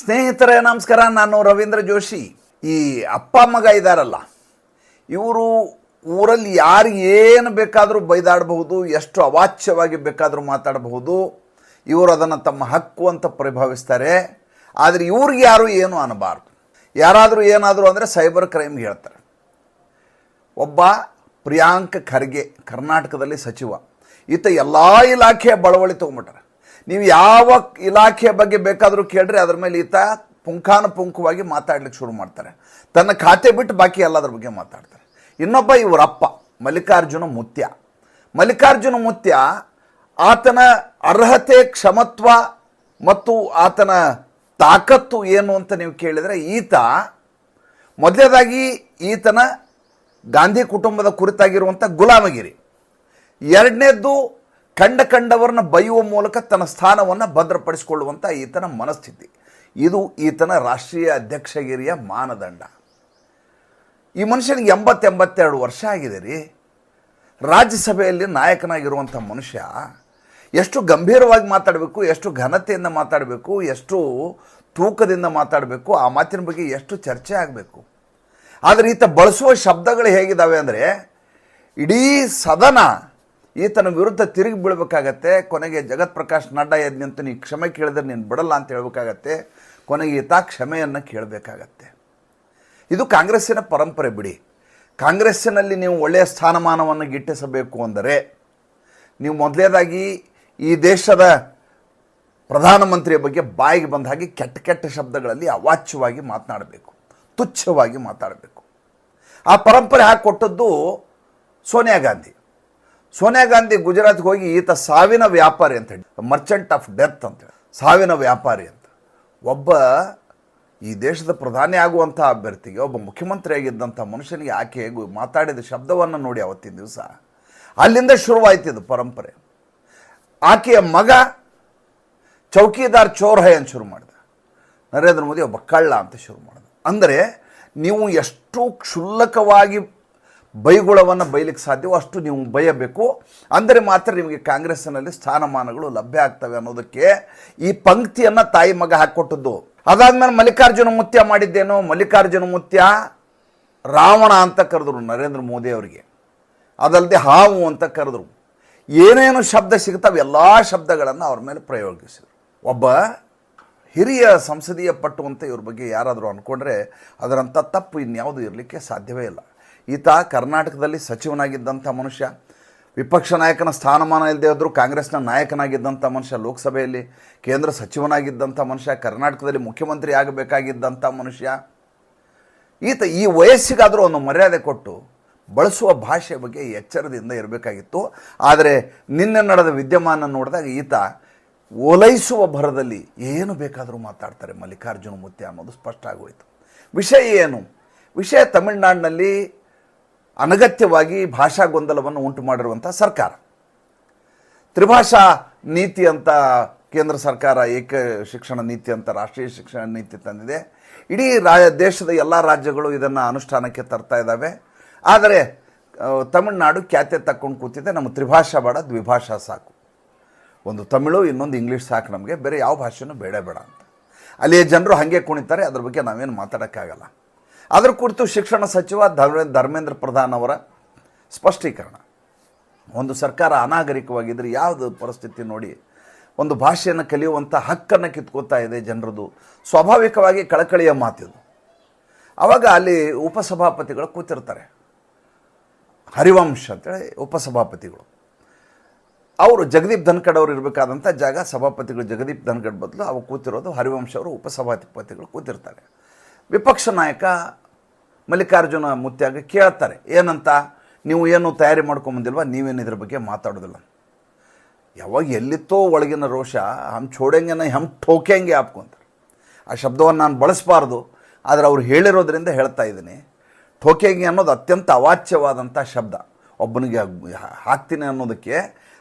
ಸ್ನೇಹಿತರೆ, ನಮಸ್ಕಾರ. ನಾನು ರವೀಂದ್ರ ಜೋಶಿ. ಈ ಅಪ್ಪ, ಮಗ ಇದ್ದಾರಲ್ಲ ಇವರು ಊರಲ್ಲಿ ಯಾರು ಏನು ಬೇಕಾದರೂ ಬೈದಾಡಬಹುದು, ಎಷ್ಟು ಅವಾಚ್ಯವಾಗಿ ಬೇಕಾದರೂ ಮಾತಾಡಬಹುದು, ಇವರು ಅದನ್ನು ತಮ್ಮ ಹಕ್ಕು ಅಂತ ಪರಿಭಾವಿಸ್ತಾರೆ. ಆದರೆ ಇವ್ರಿಗೆ ಯಾರು ಏನು ಅನ್ನಬಾರ್ದು ಯಾರಾದರೂ ಏನಾದರೂ ಅಂದರೆ ಸೈಬರ್ ಕ್ರೈಮ್ಗೆ ಹೇಳ್ತಾರೆ. ಒಬ್ಬ ಪ್ರಿಯಾಂಕ್ ಖರ್ಗೆ, ಕರ್ನಾಟಕದಲ್ಲಿ ಸಚಿವ. ಈತ ಎಲ್ಲ ಇಲಾಖೆಯ ಬಳವಳಿ ತೊಗೊಂಬಿಟ್ರೆ ನೀವು ಯಾವ ಇಲಾಖೆಯ ಬಗ್ಗೆ ಬೇಕಾದರೂ ಕೇಳ್ರಿ, ಅದ್ರ ಮೇಲೆ ಈತ ಪುಂಖಾನುಪುಂಖವಾಗಿ ಮಾತಾಡ್ಲಿಕ್ಕೆ ಶುರು ಮಾಡ್ತಾರೆ. ತನ್ನ ಖಾತೆ ಬಿಟ್ಟು ಬಾಕಿ ಎಲ್ಲದ್ರ ಬಗ್ಗೆ ಮಾತಾಡ್ತಾರೆ. ಇನ್ನೊಬ್ಬ ಇವರಪ್ಪ ಮಲ್ಲಿಕಾರ್ಜುನ ಮುತ್ಯ. ಮಲ್ಲಿಕಾರ್ಜುನ ಮುತ್ಯ ಆತನ ಅರ್ಹತೆ, ಕ್ಷಮತ್ವ ಮತ್ತು ಆತನ ತಾಕತ್ತು ಏನು ಅಂತ ನೀವು ಕೇಳಿದರೆ, ಈತ ಮೊದಲನೇದಾಗಿ ಈತನ ಗಾಂಧಿ ಕುಟುಂಬದ ಕುರಿತಾಗಿರುವಂಥ ಗುಲಾಮಗಿರಿ. ಎರಡನೇದ್ದು ಕಂಡ ಕಂಡವರನ್ನ ಬೈಯುವ ಮೂಲಕ ತನ್ನ ಸ್ಥಾನವನ್ನು ಭದ್ರಪಡಿಸಿಕೊಳ್ಳುವಂಥ ಈತನ ಮನಸ್ಥಿತಿ. ಇದು ಈತನ ರಾಷ್ಟ್ರೀಯ ಅಧ್ಯಕ್ಷಗಿರಿಯ ಮಾನದಂಡ. ಈ ಮನುಷ್ಯನಿಗೆ ಎಂಬತ್ತೆಂಬತ್ತೆರಡು ವರ್ಷ ಆಗಿದೆ ರೀ. ರಾಜ್ಯಸಭೆಯಲ್ಲಿ ನಾಯಕನಾಗಿರುವಂಥ ಮನುಷ್ಯ ಎಷ್ಟು ಗಂಭೀರವಾಗಿ ಮಾತಾಡಬೇಕು, ಎಷ್ಟು ಘನತೆಯಿಂದ ಮಾತಾಡಬೇಕು, ಎಷ್ಟು ತೂಕದಿಂದ ಮಾತಾಡಬೇಕು, ಆ ಮಾತಿನ ಬಗ್ಗೆ ಎಷ್ಟು ಚರ್ಚೆ ಆಗಬೇಕು. ಆದರೆ ಈತ ಬಳಸುವ ಶಬ್ದಗಳು ಹೇಗಿದ್ದಾವೆ ಅಂದರೆ, ಇಡೀ ಸದನ ಈತನ ವಿರುದ್ಧ ತಿರುಗಿ ಬೀಳಬೇಕಾಗತ್ತೆ. ಕೊನೆಗೆ ಜಗತ್ ಪ್ರಕಾಶ್ ನಡ್ಡಾ ಎದ್ ನಿಂತು ನೀ ಕ್ಷಮೆ ಕೇಳಿದ್ರೆ ನೀನು ಬಿಡಲ್ಲ ಅಂತ ಹೇಳ್ಬೇಕಾಗತ್ತೆ. ಕೊನೆಗೆ ಈತ ಕ್ಷಮೆಯನ್ನು ಕೇಳಬೇಕಾಗತ್ತೆ. ಇದು ಕಾಂಗ್ರೆಸ್ಸಿನ ಪರಂಪರೆ ಬಿಡಿ. ಕಾಂಗ್ರೆಸ್ಸಿನಲ್ಲಿ ನೀವು ಒಳ್ಳೆಯ ಸ್ಥಾನಮಾನವನ್ನು ಗಿಟ್ಟಿಸಬೇಕು ಅಂದರೆ ನೀವು ಮೊದಲೇದಾಗಿ ಈ ದೇಶದ ಪ್ರಧಾನಮಂತ್ರಿಯ ಬಗ್ಗೆ ಬಾಯಿಗೆ ಬಂದ ಹಾಗೆ ಕೆಟ್ಟ ಕೆಟ್ಟ ಶಬ್ದಗಳಲ್ಲಿ ಅವಾಚ್ಯವಾಗಿ ಮಾತನಾಡಬೇಕು. ತುಚ್ಛವಾಗಿ ಮಾತಾಡಬೇಕು. ಆ ಪರಂಪರೆ ಹಾಕಿಕೊಟ್ಟದ್ದು ಸೋನಿಯಾ ಗಾಂಧಿ. ಸೋನಿಯಾ ಗಾಂಧಿ ಗುಜರಾತ್ಗೆ ಹೋಗಿ ಈತ ಸಾವಿನ ವ್ಯಾಪಾರಿ ಅಂತ ಹೇಳಿ. ಮರ್ಚೆಂಟ್ ಆಫ್ ಡೆತ್ ಅಂತೇಳಿ ಸಾವಿನ ವ್ಯಾಪಾರಿ ಅಂತ. ಒಬ್ಬ ಈ ದೇಶದ ಪ್ರಧಾನಿ ಆಗುವಂಥ ಅಭ್ಯರ್ಥಿಗೆ, ಒಬ್ಬ ಮುಖ್ಯಮಂತ್ರಿ ಆಗಿದ್ದಂಥ ಮನುಷ್ಯನಿಗೆ ಆಕೆ ಮಾತಾಡಿದ ಶಬ್ದವನ್ನು ನೋಡಿ ಅವತ್ತಿನ ದಿವಸ ಅಲ್ಲಿಂದ ಶುರುವಾಯ್ತಿದ್ದು ಪರಂಪರೆ. ಆಕೆಯ ಮಗ ಚೌಕಿದಾರ್ ಚೋರ್ ಹೈ ಅಂತ ಶುರು ಮಾಡಿದ. ನರೇಂದ್ರ ಮೋದಿ ಒಬ್ಬ ಕಳ್ಳ ಅಂತ ಶುರು ಮಾಡಿದ. ಅಂದರೆ ನೀವು ಎಷ್ಟು ಕ್ಷುಲ್ಲಕವಾಗಿ ಬೈಗುಳವನ್ನು ಬೈಲಿಕ್ಕೆ ಸಾಧ್ಯವೋ ಅಷ್ಟು ನೀವು ಬಯಬೇಕು. ಅಂದರೆ ಮಾತ್ರ ನಿಮಗೆ ಕಾಂಗ್ರೆಸ್ನಲ್ಲಿ ಸ್ಥಾನಮಾನಗಳು ಲಭ್ಯ ಆಗ್ತವೆ ಅನ್ನೋದಕ್ಕೆ ಈ ಪಂಕ್ತಿಯನ್ನು ತಾಯಿ ಮಗ ಹಾಕ್ಕೊಟ್ಟದ್ದು. ಅದಾದ್ಮೇಲೆ ಮಲ್ಲಿಕಾರ್ಜುನ ಮುತ್ಯ ಮಾಡಿದ್ದೇನೋ? ಮಲ್ಲಿಕಾರ್ಜುನ ಮುತ್ಯ ರಾವಣ ಅಂತ ಕರೆದ್ರು ನರೇಂದ್ರ ಮೋದಿ ಅವರಿಗೆ. ಅದಲ್ಲದೆ ಹಾವು ಅಂತ ಕರೆದ್ರು. ಏನೇನು ಶಬ್ದ ಸಿಗ್ತಾವೆ ಎಲ್ಲ ಶಬ್ದಗಳನ್ನು ಅವ್ರ ಮೇಲೆ ಪ್ರಯೋಗಿಸಿದರು. ಒಬ್ಬ ಹಿರಿಯ ಸಂಸದೀಯ ಪಟ್ಟು ಅಂತ ಇವ್ರ ಬಗ್ಗೆ ಯಾರಾದರೂ ಅಂದ್ಕೊಂಡ್ರೆ ಅದರಂಥ ತಪ್ಪು ಇನ್ಯಾವುದು ಇರಲಿಕ್ಕೆ ಸಾಧ್ಯವೇ ಇಲ್ಲ. ಈತ ಕರ್ನಾಟಕದಲ್ಲಿ ಸಚಿವನಾಗಿದ್ದಂಥ ಮನುಷ್ಯ, ವಿಪಕ್ಷ ನಾಯಕನ ಸ್ಥಾನಮಾನ ಇಲ್ಲದೆ ಇದ್ದರೂ ಕಾಂಗ್ರೆಸ್ನ ನಾಯಕನಾಗಿದ್ದಂಥ ಮನುಷ್ಯ, ಲೋಕಸಭೆಯಲ್ಲಿ ಕೇಂದ್ರ ಸಚಿವನಾಗಿದ್ದಂಥ ಮನುಷ್ಯ, ಕರ್ನಾಟಕದಲ್ಲಿ ಮುಖ್ಯಮಂತ್ರಿ ಆಗಬೇಕಾಗಿದ್ದಂಥ ಮನುಷ್ಯ, ಈತ ಈ ವಯಸ್ಸಿಗಾದರೂ ಒಂದು ಮರ್ಯಾದೆ ಕೊಟ್ಟು ಬಳಸುವ ಭಾಷೆ ಬಗ್ಗೆ ಎಚ್ಚರದಿಂದ ಇರಬೇಕಾಗಿತ್ತು. ಆದರೆ ನಿನ್ನೆ ನಡೆದ ವಿದ್ಯಮಾನ ನೋಡಿದಾಗ ಈತ ಓಲೈಸುವ ಭರದಲ್ಲಿ ಏನು ಬೇಕಾದರೂ ಮಾತಾಡ್ತಾರೆ ಮಲ್ಲಿಕಾರ್ಜುನ ಮುತ್ಯ ಅನ್ನೋದು ಸ್ಪಷ್ಟ ಆಗೋಯಿತು. ವಿಷಯ ಏನು? ವಿಷಯ ತಮಿಳುನಾಡಿನಲ್ಲಿ ಅನಗತ್ಯವಾಗಿ ಭಾಷಾ ಗೊಂದಲವನ್ನು ಉಂಟು ಮಾಡಿರುವಂಥ ಸರ್ಕಾರ. ತ್ರಿಭಾಷಾ ನೀತಿ ಅಂತ ಕೇಂದ್ರ ಸರ್ಕಾರ ಏಕ ಶಿಕ್ಷಣ ನೀತಿ ಅಂತ ರಾಷ್ಟ್ರೀಯ ಶಿಕ್ಷಣ ನೀತಿ ತಂದಿದೆ. ಇಡೀ ರಾ, ದೇಶದ ಎಲ್ಲ ರಾಜ್ಯಗಳು ಇದನ್ನು ಅನುಷ್ಠಾನಕ್ಕೆ ತರ್ತಾ ಇದ್ದಾವೆ. ಆದರೆ ತಮಿಳುನಾಡು ಖ್ಯಾತೆ ತಕ್ಕೊಂಡು ಕೂತಿದೆ. ನಮ್ಮ ತ್ರಿಭಾಷಾ ಬೇಡ, ದ್ವಿಭಾಷಾ ಸಾಕು. ಒಂದು ತಮಿಳು, ಇನ್ನೊಂದು ಇಂಗ್ಲೀಷ್ ಸಾಕು ನಮಗೆ. ಬೇರೆ ಯಾವ ಭಾಷೆನೂ ಬೇಡ ಬೇಡ ಅಂತ. ಅಲ್ಲಿಯ ಜನರು ಹಾಗೆ ಕುಣಿತಾರೆ. ಅದ್ರ ಬಗ್ಗೆ ನಾವೇನು ಮಾತಾಡೋಕ್ಕಾಗಲ್ಲ. ಅದ್ರ ಕುರಿತು ಶಿಕ್ಷಣ ಸಚಿವ ಧರ್ಮೇ ಧರ್ಮೇಂದ್ರ ಪ್ರಧಾನ್ ಅವರ ಸ್ಪಷ್ಟೀಕರಣ. ಒಂದು ಸರ್ಕಾರ ಅನಾಗರಿಕವಾಗಿದ್ದರೆ ಯಾವುದು ಪರಿಸ್ಥಿತಿ ನೋಡಿ, ಒಂದು ಭಾಷೆಯನ್ನು ಕಲಿಯುವಂಥ ಹಕ್ಕನ್ನು ಕಿತ್ಕೋತಾ ಇದೆ ಜನರದು. ಸ್ವಾಭಾವಿಕವಾಗಿ ಕಳಕಳಿಯ ಮಾತಿದು ಆವಾಗ ಅಲ್ಲಿ ಉಪಸಭಾಪತಿಗಳು ಕೂತಿರ್ತಾರೆ. ಹರಿವಂಶ ಅಂತೇಳಿ ಉಪಸಭಾಪತಿಗಳು. ಅವರು ಜಗದೀಪ್ ಧನ್ಕಡ್ ಅವರು ಇರಬೇಕಾದಂಥ ಜಾಗ ಸಭಾಪತಿಗಳು ಜಗದೀಪ್ ಧನ್ಕಡ್ ಬದಲು ಅವು ಕೂತಿರೋದು ಹರಿವಂಶ ಅವರು ಉಪಸಭಾಪತಿಗಳು ಕೂತಿರ್ತಾರೆ. ವಿಪಕ್ಷ ನಾಯಕ ಮಲ್ಲಿಕಾರ್ಜುನ ಮುತ್ಯಾಗ ಕೇಳ್ತಾರೆ, ಏನಂತ? ನೀವು ಏನು ತಯಾರಿ ಮಾಡ್ಕೊಂಬಂದಿಲ್ವಾ ನೀವೇನು ಇದ್ರ ಬಗ್ಗೆ ಮಾತಾಡೋದಿಲ್ಲ? ಯಾವಾಗ ಎಲ್ಲಿತ್ತೋ ಒಳಗಿನ ರೋಷ ಹಮ್ ಛೋಡೆಂಗೆನ ಹಮ್ ಠೋಕೆಂಗೆ ಆಪ್ಕೊಂತಾರೆ. ಆ ಶಬ್ದವನ್ನು ನಾನು ಬಳಸಬಾರ್ದು, ಆದರೆ ಅವ್ರು ಹೇಳಿರೋದ್ರಿಂದ ಹೇಳ್ತಾ ಇದ್ದೀನಿ. ಠೋಕೆಂಗೆ ಅನ್ನೋದು ಅತ್ಯಂತ ಅವಾಚ್ಯವಾದಂಥ ಶಬ್ದ. ಒಬ್ಬನಿಗೆ ಹಾಕ್ತೀನಿ ಅನ್ನೋದಕ್ಕೆ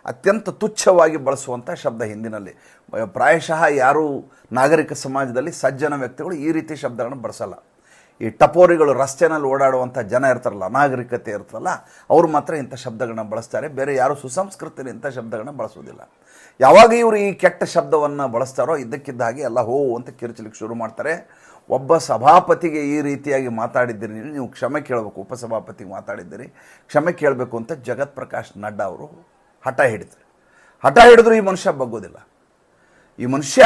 ಅತ್ಯಂತ ತುಚ್ಛವಾಗಿ ಬಳಸುವಂಥ ಶಬ್ದ ಹಿಂದಿನಲ್ಲಿ. ಪ್ರಾಯಶಃ ಯಾರೂ ನಾಗರಿಕ ಸಮಾಜದಲ್ಲಿ ಸಜ್ಜನ ವ್ಯಕ್ತಿಗಳು ಈ ರೀತಿ ಶಬ್ದಗಳನ್ನು ಬಳಸಲ್ಲ. ಈ ಟಪೋರಿಗಳು ರಸ್ತೆನಲ್ಲಿ ಓಡಾಡುವಂಥ ಜನ ಇರ್ತಾರಲ್ಲ, ನಾಗರಿಕತೆ ಇರ್ತಾರಲ್ಲ, ಅವರು ಮಾತ್ರ ಇಂಥ ಶಬ್ದಗಳನ್ನ ಬಳಸ್ತಾರೆ. ಬೇರೆ ಯಾರು ಸುಸಂಸ್ಕೃತಿಯಲ್ಲಿ ಇಂಥ ಶಬ್ದಗಳನ್ನ ಬಳಸೋದಿಲ್ಲ ಯಾವಾಗ ಇವರು ಈ ಕೆಟ್ಟ ಶಬ್ದವನ್ನು ಬಳಸ್ತಾರೋ ಇದ್ದಕ್ಕಿದ್ದ ಹಾಗೆ ಎಲ್ಲ ಹೋ ಅಂತ ಕಿರುಚಲಿಕ್ಕೆ ಶುರು ಮಾಡ್ತಾರೆ. ಒಬ್ಬ ಸಭಾಪತಿಗೆ ಈ ರೀತಿಯಾಗಿ ಮಾತಾಡಿದ್ದೀರಿ ನೀವು ಕ್ಷಮೆ ಕೇಳಬೇಕು, ಉಪಸಭಾಪತಿಗೆ ಮಾತಾಡಿದ್ದೀರಿ, ಕ್ಷಮೆ ಕೇಳಬೇಕು ಅಂತ ಜಗತ್ ಪ್ರಕಾಶ್ ನಡ್ಡಾ ಅವರು ಹಠ ಹಿಡಿತಾರೆ ಹಠ ಹಿಡಿದ್ರು ಈ ಮನುಷ್ಯ ಬಗ್ಗೋದಿಲ್ಲ ಈ ಮನುಷ್ಯ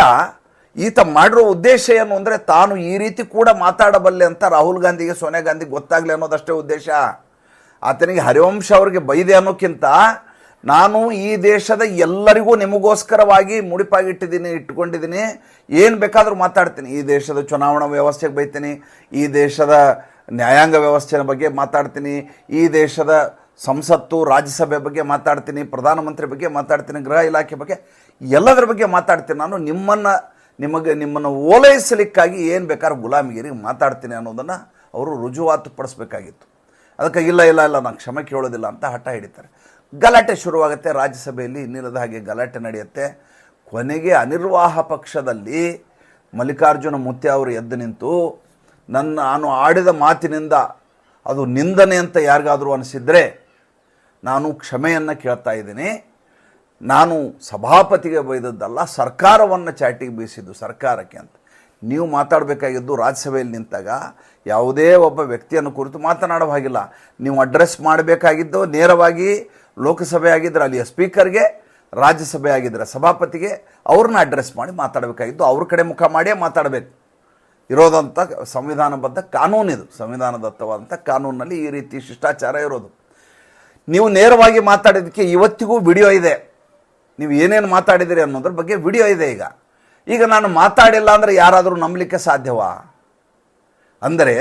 ಈತ ಮಾಡಿರೋ ಉದ್ದೇಶ ಏನು ಅಂದರೆ ತಾನು ಈ ರೀತಿ ಕೂಡ ಮಾತಾಡಬಲ್ಲೆ ಅಂತ ರಾಹುಲ್ ಗಾಂಧಿಗೆ, ಸೋನಿಯಾ ಗಾಂಧಿಗೆ ಗೊತ್ತಾಗಲಿ ಅನ್ನೋದಷ್ಟೇ ಉದ್ದೇಶ. ಆತನಿಗೆ ಹರಿವಂಶ ಅವರಿಗೆ ಬೈದೆ ಅನ್ನೋಕ್ಕಿಂತ ನಾನು ಈ ದೇಶದ ಎಲ್ಲರಿಗೂ ನಿಮಗೋಸ್ಕರವಾಗಿ ಮುಡಿಪಾಗಿಟ್ಟಿದ್ದೀನಿ ಇಟ್ಕೊಂಡಿದ್ದೀನಿ ಏನು ಬೇಕಾದರೂ ಮಾತಾಡ್ತೀನಿ. ಈ ದೇಶದ ಚುನಾವಣಾ ವ್ಯವಸ್ಥೆಗೆ ಬೈತೀನಿ. ಈ ದೇಶದ ನ್ಯಾಯಾಂಗ ವ್ಯವಸ್ಥೆಯ ಬಗ್ಗೆ ಮಾತಾಡ್ತೀನಿ. ಈ ದೇಶದ ಸಂಸತ್ತು, ರಾಜ್ಯಸಭೆ ಬಗ್ಗೆ ಮಾತಾಡ್ತೀನಿ, ಪ್ರಧಾನಮಂತ್ರಿ ಬಗ್ಗೆ ಮಾತಾಡ್ತೀನಿ, ಗೃಹ ಇಲಾಖೆ ಬಗ್ಗೆ ಎಲ್ಲದರ ಬಗ್ಗೆ ಮಾತಾಡ್ತೀನಿ ನಾನು. ನಿಮ್ಮನ್ನು, ನಿಮಗೆ, ನಿಮ್ಮನ್ನು ಓಲೈಸಲಿಕ್ಕಾಗಿ ಏನು ಬೇಕಾದ್ರೂ ಗುಲಾಮಗಿರಿ ಮಾತಾಡ್ತೀನಿ ಅನ್ನೋದನ್ನು ಅವರು ರುಜುವಾತು ಪಡಿಸ್ಬೇಕಾಗಿತ್ತು. ಅದಕ್ಕೆ ಇಲ್ಲ ಇಲ್ಲ ಇಲ್ಲ, ನಾನು ಕ್ಷಮೆ ಕೇಳೋದಿಲ್ಲ ಅಂತ ಹಠ ಹಿಡಿತಾರೆ. ಗಲಾಟೆ ಶುರುವಾಗುತ್ತೆ, ರಾಜ್ಯಸಭೆಯಲ್ಲಿ ಇನ್ನಿಲ್ಲದ ಹಾಗೆ ಗಲಾಟೆ ನಡೆಯುತ್ತೆ. ಕೊನೆಗೆ ಅನಿರ್ವಾಹ ಪಕ್ಷದಲ್ಲಿ ಮಲ್ಲಿಕಾರ್ಜುನ ಮುತ್ಯ ಅವರು ಎದ್ದು ನಿಂತು, ನನ್ನ, ನಾನು ಆಡಿದ ಮಾತಿನಿಂದ ಅದು ನಿಂದನೆ ಅಂತ ಯಾರಿಗಾದರೂ ಅನಿಸಿದರೆ ನಾನು ಕ್ಷಮೆಯನ್ನು ಕೇಳ್ತಾ ಇದ್ದೀನಿ. ನಾನು ಸಭಾಪತಿಗೆ ಬೈದದ್ದಲ್ಲ, ಸರ್ಕಾರವನ್ನು ಚಾಟಿಗೆ ಬೀಸಿದ್ದು ಸರ್ಕಾರಕ್ಕೆ ಅಂತ. ನೀವು ಮಾತಾಡಬೇಕಾಗಿದ್ದು ರಾಜ್ಯಸಭೆಯಲ್ಲಿ ನಿಂತಾಗ ಯಾವುದೇ ಒಬ್ಬ ವ್ಯಕ್ತಿಯನ್ನು ಕುರಿತು ಮಾತನಾಡೋ ಹಾಗಿಲ್ಲ. ನೀವು ಅಡ್ರೆಸ್ ಮಾಡಬೇಕಾಗಿದ್ದು ನೇರವಾಗಿ ಲೋಕಸಭೆ ಆಗಿದ್ದರೆ ಅಲ್ಲಿಯ ಸ್ಪೀಕರ್ಗೆ, ರಾಜ್ಯಸಭೆ ಆಗಿದ್ದರೆ ಸಭಾಪತಿಗೆ, ಅವ್ರನ್ನ ಅಡ್ರೆಸ್ ಮಾಡಿ ಮಾತಾಡಬೇಕಾಗಿದ್ದು ಅವ್ರ ಕಡೆ ಮುಖ ಮಾಡಿಯೇ ಮಾತಾಡಬೇಕು. ಇರೋದಂಥ ಸಂವಿಧಾನಬದ್ಧ ಕಾನೂನಿದು ಸಂವಿಧಾನದತ್ತವಾದಂಥ ಕಾನೂನಲ್ಲಿ ಈ ರೀತಿ ಶಿಷ್ಟಾಚಾರ ಇರೋದು. ನೀವು ನೇರವಾಗಿ ಮಾತಾಡಿದ್ದಕ್ಕೆ ಇವತ್ತಿಗೂ ವಿಡಿಯೋ ಇದೆ. ನೀವು ಏನೇನು ಮಾತಾಡಿದಿರಿ ಅನ್ನೋದ್ರ ಬಗ್ಗೆ ವಿಡಿಯೋ ಇದೆ ಈಗ. ಈಗ ನಾನು ಮಾತಾಡಿಲ್ಲ ಅಂದರೆ ಯಾರಾದರೂ ನಂಬಲಿಕ್ಕೆ ಸಾಧ್ಯವಾ? ಅಂದರೆ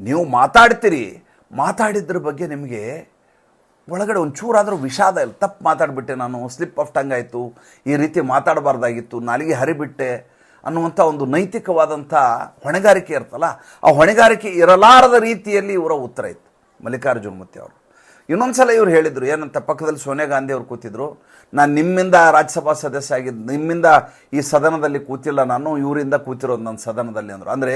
ನೀವು ಮಾತಾಡ್ತೀರಿ. ಮಾತಾಡಿದ್ರ ಬಗ್ಗೆ ನಿಮಗೆ ಒಳಗಡೆ ಒಂಚೂರಾದರೂ ವಿಷಾದ ಇಲ್ಲ ತಪ್ಪು ಮಾತಾಡಿಬಿಟ್ಟೆ ನಾನು ಸ್ಲಿಪ್ ಆಫ್ ಟಂಗ್ ಆಯಿತು, ಈ ರೀತಿ ಮಾತಾಡಬಾರ್ದಾಗಿತ್ತು, ನಾಲಿಗೆ ಹರಿಬಿಟ್ಟೆ ಅನ್ನುವಂಥ ಒಂದು ನೈತಿಕವಾದಂಥ ಹೊಣೆಗಾರಿಕೆ ಇರ್ತಲ್ಲ, ಆ ಹೊಣೆಗಾರಿಕೆ ಇರಲಾರದ ರೀತಿಯಲ್ಲಿ ಇವರ ಉತ್ತರ ಇತ್ತು. ಮಲ್ಲಿಕಾರ್ಜುನ ಅವರು. ಇನ್ನೊಂದು ಸಲ ಇವ್ರು ಹೇಳಿದರು, ಏನಂತ ಪಕ್ಕದಲ್ಲಿ ಸೋನಿಯಾ ಗಾಂಧಿ ಅವರು ಕೂತಿದ್ರು, ನಾನು ನಿಮ್ಮಿಂದ ರಾಜ್ಯಸಭಾ ಸದಸ್ಯ ಆಗಿದ್ದು ನಿಮ್ಮಿಂದ ಈ ಸದನದಲ್ಲಿ ಕೂತಿಲ್ಲ, ನಾನು ಇವರಿಂದ ಕೂತಿರೋದು ನನ್ನ ಸದನದಲ್ಲಿ, ಅಂದರು. ಅಂದರೆ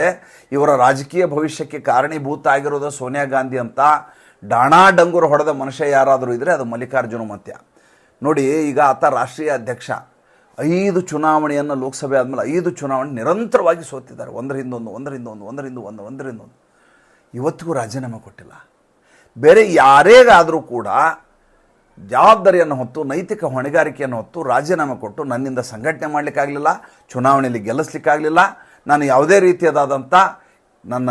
ಇವರ ರಾಜಕೀಯ ಭವಿಷ್ಯಕ್ಕೆ ಕಾರಣೀಭೂತ ಆಗಿರೋದು ಸೋನಿಯಾ ಗಾಂಧಿ ಅಂತ ಡಾಣಾ ಡಂಗುರು ಹೊಡೆದ ಮನುಷ್ಯ ಯಾರಾದರೂ ಇದ್ದರೆ ಅದು ಮಲ್ಲಿಕಾರ್ಜುನ ಮತ್ಯ. ನೋಡಿ, ಈಗ ಆತ ರಾಷ್ಟ್ರೀಯ ಅಧ್ಯಕ್ಷ. ಐದು ಚುನಾವಣೆಯನ್ನು ಲೋಕಸಭೆ ಆದಮೇಲೆ ಐದು ಚುನಾವಣೆ ನಿರಂತರವಾಗಿ ಸೋತಿದ್ದಾರೆ. ಒಂದರಿಂದ ಒಂದು ಒಂದರಿಂದ ಒಂದು ಒಂದರಿಂದ ಒಂದು ಒಂದರಿಂದ ಒಂದು. ಇವತ್ತಿಗೂ ರಾಜೀನಾಮೆ ಕೊಟ್ಟಿಲ್ಲ. ಬೇರೆ ಯಾರೇಗಾದರೂ ಕೂಡ ಜವಾಬ್ದಾರಿಯನ್ನು ಹೊತ್ತು, ನೈತಿಕ ಹೊಣೆಗಾರಿಕೆಯನ್ನು ಹೊತ್ತು ರಾಜೀನಾಮೆ ಕೊಟ್ಟು ನನ್ನಿಂದ ಸಂಘಟನೆ ಮಾಡಲಿಕ್ಕಾಗಲಿಲ್ಲ, ಚುನಾವಣೆಯಲ್ಲಿ ಗೆಲ್ಲಿಸ್ಲಿಕ್ಕಾಗಲಿಲ್ಲ, ನಾನು ಯಾವುದೇ ರೀತಿಯಾದಂಥ ನನ್ನ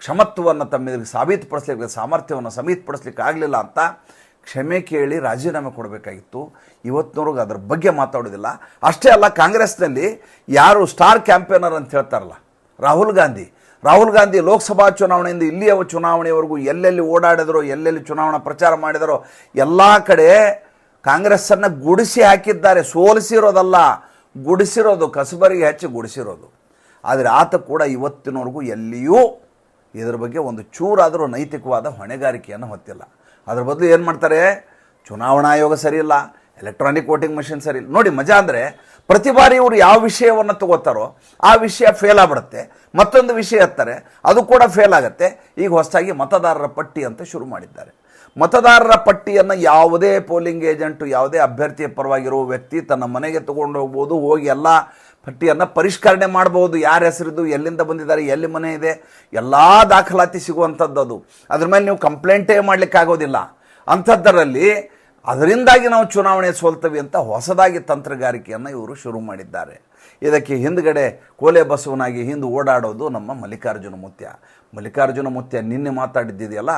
ಕ್ಷಮತ್ವವನ್ನು ತಮ್ಮೆದುರಿಗೆ ಸಾಬೀತುಪಡಿಸ್ಲಿಕ್ಕೆ, ಸಾಮರ್ಥ್ಯವನ್ನು ಸಮೀತಪಡಿಸ್ಲಿಕ್ಕಾಗಲಿಲ್ಲ ಅಂತ ಕ್ಷಮೆ ಕೇಳಿ ರಾಜೀನಾಮೆ ಕೊಡಬೇಕಾಗಿತ್ತು. ಇವತ್ತಿನವ್ರಿಗೆ ಅದರ ಬಗ್ಗೆ ಮಾತಾಡೋದಿಲ್ಲ. ಅಷ್ಟೇ ಅಲ್ಲ, ಕಾಂಗ್ರೆಸ್ನಲ್ಲಿ ಯಾರು ಸ್ಟಾರ್ ಕ್ಯಾಂಪೇನರ್ ಅಂತ ಹೇಳ್ತಾರಲ್ಲ, ರಾಹುಲ್ ಗಾಂಧಿ ರಾಹುಲ್ ಗಾಂಧಿ ಲೋಕಸಭಾ ಚುನಾವಣೆಯಿಂದ ಇಲ್ಲಿಯವ ಚುನಾವಣೆಯವರೆಗೂ ಎಲ್ಲೆಲ್ಲಿ ಓಡಾಡಿದರೋ, ಎಲ್ಲೆಲ್ಲಿ ಚುನಾವಣಾ ಪ್ರಚಾರ ಮಾಡಿದರೋ, ಎಲ್ಲ ಕಡೆ ಕಾಂಗ್ರೆಸ್ಸನ್ನು ಗುಡಿಸಿ ಹಾಕಿದ್ದಾರೆ. ಸೋಲಿಸಿರೋದಲ್ಲ, ಗುಡಿಸಿರೋದು, ಕಸಬರಿಗೆ ಹಚ್ಚಿ ಗುಡಿಸಿರೋದು. ಆದರೆ ಆತ ಕೂಡ ಇವತ್ತಿನವರೆಗೂ ಎಲ್ಲಿಯೂ ಇದರ ಬಗ್ಗೆ ಒಂದು ಚೂರಾದರೂ ನೈತಿಕವಾದ ಹೊಣೆಗಾರಿಕೆಯನ್ನು ಹೊತ್ತಿಲ್ಲ. ಅದ್ರ ಬದಲು ಏನು ಮಾಡ್ತಾರೆ? ಚುನಾವಣಾ ಆಯೋಗ ಸರಿಯಿಲ್ಲ ಎಲೆಕ್ಟ್ರಾನಿಕ್ ವೋಟಿಂಗ್ ಮಷಿನ್ ಸರಿ ನೋಡಿ, ಮಜಾ ಅಂದರೆ ಪ್ರತಿ ಬಾರಿ ಇವರು ಯಾವ ವಿಷಯವನ್ನು ತಗೋತಾರೋ ಆ ವಿಷಯ ಫೇಲ್ ಆಗ್ಬಿಡುತ್ತೆ. ಮತ್ತೊಂದು ವಿಷಯ ಎತ್ತಾರೆ ಅದು ಕೂಡ ಫೇಲ್ ಆಗುತ್ತೆ. ಈಗ ಹೊಸದಾಗಿ ಮತದಾರರ ಪಟ್ಟಿ ಅಂತ ಶುರು ಮಾಡಿದ್ದಾರೆ. ಮತದಾರರ ಪಟ್ಟಿಯನ್ನು ಯಾವುದೇ ಪೋಲಿಂಗ್ ಏಜೆಂಟು ಯಾವುದೇ ಅಭ್ಯರ್ಥಿಯ ಪರವಾಗಿರುವ ವ್ಯಕ್ತಿ ತನ್ನ ಮನೆಗೆ ತಗೊಂಡು ಹೋಗ್ಬೋದು, ಹೋಗಿ ಎಲ್ಲ ಪಟ್ಟಿಯನ್ನು ಪರಿಷ್ಕರಣೆ ಮಾಡ್ಬೋದು. ಯಾರ ಹೆಸರಿದ್ದು, ಎಲ್ಲಿಂದ ಬಂದಿದ್ದಾರೆ, ಎಲ್ಲಿ ಮನೆ ಇದೆ, ಎಲ್ಲ ದಾಖಲಾತಿ ಸಿಗುವಂಥದ್ದು ಅದು. ಅದ್ರ ಮೇಲೆ ನೀವು ಕಂಪ್ಲೇಂಟೇ ಮಾಡಲಿಕ್ಕಾಗೋದಿಲ್ಲ. ಅಂಥದ್ದರಲ್ಲಿ ಅದರಿಂದಾಗಿ ನಾವು ಚುನಾವಣೆ ಸೋಲ್ತವಿ ಅಂತ ಹೊಸದಾಗಿ ತಂತ್ರಗಾರಿಕೆಯನ್ನು ಇವರು ಶುರು ಮಾಡಿದ್ದಾರೆ. ಇದಕ್ಕೆ ಹಿಂದ್ಗಡೆ ಕೋಲೆ ಬಸವನಾಗಿ ಹಿಂದೆ ಓಡಾಡೋದು ನಮ್ಮ ಮಲ್ಲಿಕಾರ್ಜುನ ಮುತ್ಯ. ಮಲ್ಲಿಕಾರ್ಜುನ ಮುತ್ಯ ನಿನ್ನೆ ಮಾತಾಡಿದ್ದಿದೆಯಲ್ಲ?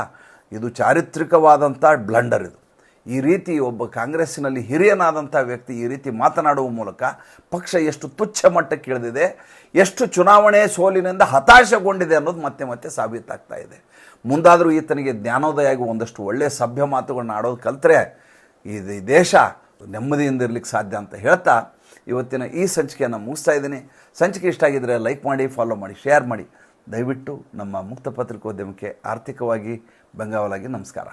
ಇದು ಚಾರಿತ್ರಿಕವಾದಂಥ ಬ್ಲಂಡರ್ ಇದು. ಈ ರೀತಿ ಒಬ್ಬ ಕಾಂಗ್ರೆಸ್ಸಿನಲ್ಲಿ ಹಿರಿಯನಾದಂಥ ವ್ಯಕ್ತಿ ಈ ರೀತಿ ಮಾತನಾಡುವ ಮೂಲಕ ಪಕ್ಷ ಎಷ್ಟು ತುಚ್ಛ ಮಟ್ಟಕ್ಕೆ ಇಳಿದಿದೆ, ಎಷ್ಟು ಚುನಾವಣೆ ಸೋಲಿನಿಂದ ಹತಾಶಗೊಂಡಿದೆ ಅನ್ನೋದು ಮತ್ತೆ ಮತ್ತೆ ಸಾಬೀತಾಗ್ತಾ ಇದೆ. ಮುಂದಾದರೂ ಈತನಿಗೆ ಜ್ಞಾನೋದಯ ಆಗಿ ಒಂದಷ್ಟು ಒಳ್ಳೆಯ ಸಭ್ಯ ಮಾತುಗಳನ್ನ ಆಡೋದು ಕಲ್ತ್ರೆ ಈ ದೇಶ ನೆಮ್ಮದಿಯಿಂದ ಇರಲಿಕ್ಕೆ ಸಾಧ್ಯ ಅಂತ ಹೇಳ್ತಾ ಇವತ್ತಿನ ಈ ಸಂಚಿಕೆಯನ್ನು ಮುಗಿಸ್ತಾ ಇದ್ದೀನಿ. ಸಂಚಿಕೆ ಇಷ್ಟ ಆಗಿದ್ದರೆ ಲೈಕ್ ಮಾಡಿ ಫಾಲೋ ಮಾಡಿ ಶೇರ್ ಮಾಡಿ. ದಯವಿಟ್ಟು ನಮ್ಮ ಮುಕ್ತ ಪತ್ರಿಕೋದ್ಯಮಕ್ಕೆ ಆರ್ಥಿಕವಾಗಿ ಬೆಂಗಾವಲಾಗಿ ನಮಸ್ಕಾರ.